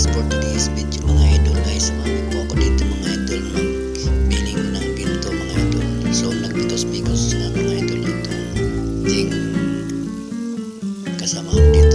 guys for video mga idol guys sumama po ako dito mga idol magbiling ng pinto mga idol. So nagpitos-pikos na mga idol itong ting kasama dito.